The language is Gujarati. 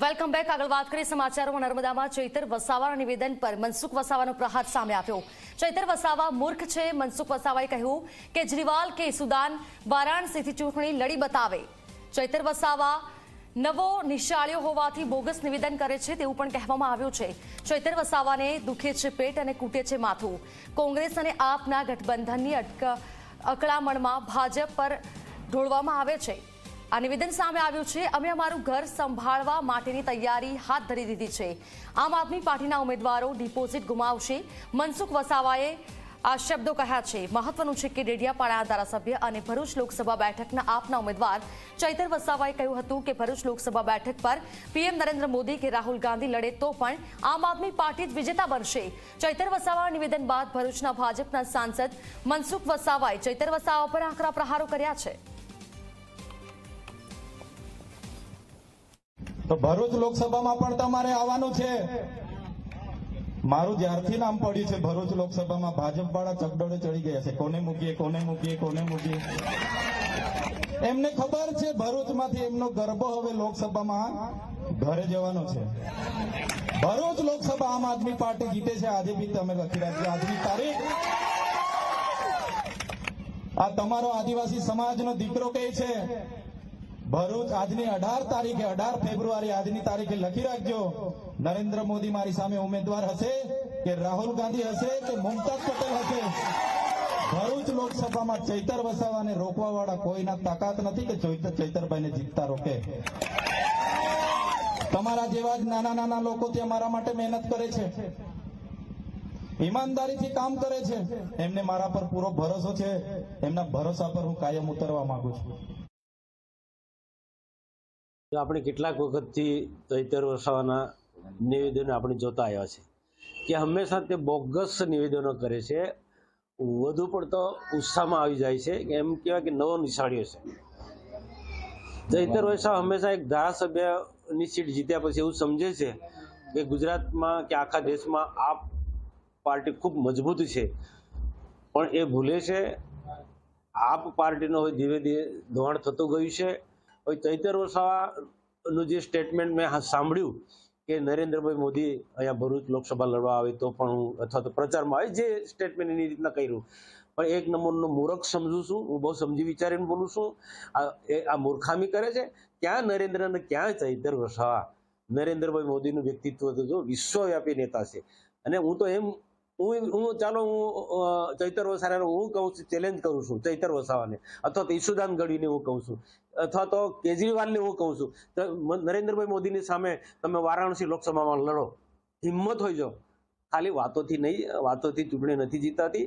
વેલકમ બેક આગળ વાત કરીએ સમાચારોમાં. નર્મદામાં ચૈતર વસાવાના નિવેદન પર મનસુખ વસાવાનો પ્રહાર સામે આવ્યો. ચૈતર વસાવા મૂર્ખ છે. મનસુખ વસાવાએ કહ્યું કેજરીવાલ કે સુદાન વારાણસીથી ચૂંટણી લડી બતાવે. ચૈતર વસાવા નવો નિશાળ્યો હોવાથી બોગસ નિવેદન કરે છે તેવું પણ કહેવામાં આવ્યું છે. ચૈતર વસાવાને દુખે છે પેટ અને કૂટે છે માથું. કોંગ્રેસ અને આપના ગઠબંધનની અટક અકળામણમાં ભાજપ પર ઢોળવામાં આવે છે. આ નિવેદન સામે આવ્યું છે. અમે અમારું ઘર સંભાળવા માટેની તૈયારી હાથ ધરી દીધી છે. આમ આદમી પાર્ટીના ઉમેદવારો ડિપોઝિટ ગુમાવશે. મનસુખ વસાવાએ આ શબ્દો કહ્યા છે. મહત્વનું છે કે ડેડિયાપાડા ધારાસભ્ય અને ભરૂચ લોકસભા બેઠકના આપના ઉમેદવાર ચૈતર વસાવાએ કહ્યું હતું કે ભરૂચ લોકસભા બેઠક પર પીએમ નરેન્દ્ર મોદી કે રાહુલ ગાંધી લડે તો પણ આમ આદમી પાર્ટી જ વિજેતા બનશે. ચૈતર વસાવા નિવેદન બાદ ભરૂચના ભાજપના સાંસદ મનસુખ વસાવાએ ચૈતર વસાવા પર આકરા પ્રહારો કર્યા છે. તો ભરૂચ લોકસભામાં પણ તમારે આવવાનું છે. મારું જ્યારથી નામ પડ્યું છે, ભરૂચ લોકસભામાં ભાજપ વાળા ચકડોળે ચડી ગયા છે. કોને મૂકીએ કોને મૂકીએ કોને મૂકીએ? એમને ખબર છે, ભરૂચમાંથી એમનો ગરબો હવે લોકસભામાં ઘરે જવાનો છે. ભરૂચ લોકસભા આમ આદમી પાર્ટી જીતે છે, આજે બી તમે લખી રાખજો આજની તારીખ. આ તમારો આદિવાસી સમાજનો દીકરો કહે છે ભરૂચ આજની અઢાર તારીખે, અઢાર ફેબ્રુઆરી આજની તારીખે લખી રાખજો. નરેન્દ્ર મોદી મારી સામે ઉમેદવાર હશે કે રાહુલ ગાંધી હશે કે મુમતાજ પટેલ હશે? ભરૂચ લોકસભામાં ચૈતર વસાવાને રોકવા વાળા કોઈના તાકાત નથી કે ચૈતર ચૈતરભાઈને જીતતા રોકે? તમારા જેવા જ નાના નાના લોકો ત્યાં મારા માટે મહેનત કરે છે. ઈમાનદારીથી કામ કરે છે. એમને મારા પર પૂરો ભરોસો છે. એમના ભરોસા પર હું કાયમ ઉતરવા માંગુ છું. તો આપણે કેટલાક વખતથી તૈતર વસાવાના નિવેદનો આપણે જોતા આવ્યા છે કે હંમેશા તે બોગસ નિવેદનો કરે છે. વધુ પડતો ઉત્સાહમાં આવી જાય છે કે એમ કહેવાય કે નવો નિશાળ્યો છે. ચૈતર વસાવા હંમેશા એક ધારાસભ્યની સીટ જીત્યા પછી એવું સમજે છે કે ગુજરાતમાં કે આખા દેશમાં આ પાર્ટી ખૂબ મજબૂત છે. પણ એ ભૂલે છે, આપ પાર્ટીનો હવે ધીરે ધીરે ધોવાણ થતું ગયું છે. હવે ચૈતર વસાવાનું જે સ્ટેટમેન્ટ મેં સાંભળ્યું કે નરેન્દ્રભાઈ મોદી અહીંયા ભરૂચ લોકસભા લડવા આવે તો પણ હું અથવા તો પ્રચારમાં આવે જે સ્ટેટમેન્ટ એની રીતના કર્યું. પણ એક નંબરનો મૂર્ખ સમજું છું, હું બહુ સમજી વિચારીને બોલું છું. આ એ આ મૂર્ખામી કરે છે. ક્યાં નરેન્દ્ર અને ક્યાં ચૈતર વસાવા? નરેન્દ્રભાઈ મોદીનું વ્યક્તિત્વ તો જો વિશ્વવ્યાપી નેતા છે. અને હું તો એમ હું હું ચાલો હું ચૈતર વસાવાને હું કહું છું ચેલેન્જ કરું છું ચૈતર વસાવાને. અથવા તો ઈશુદાન ગઢવીને હું કહું છું. અથવા તો કેજરીવાલને હું કહું છું. તો નરેન્દ્રભાઈ મોદીની સામે તમે વારાણસી લોકસભામાં લડો. હિંમત હોય જો. ખાલી વાતોથી નહીં, વાતોથી ચૂંટણી નથી જીતાતી.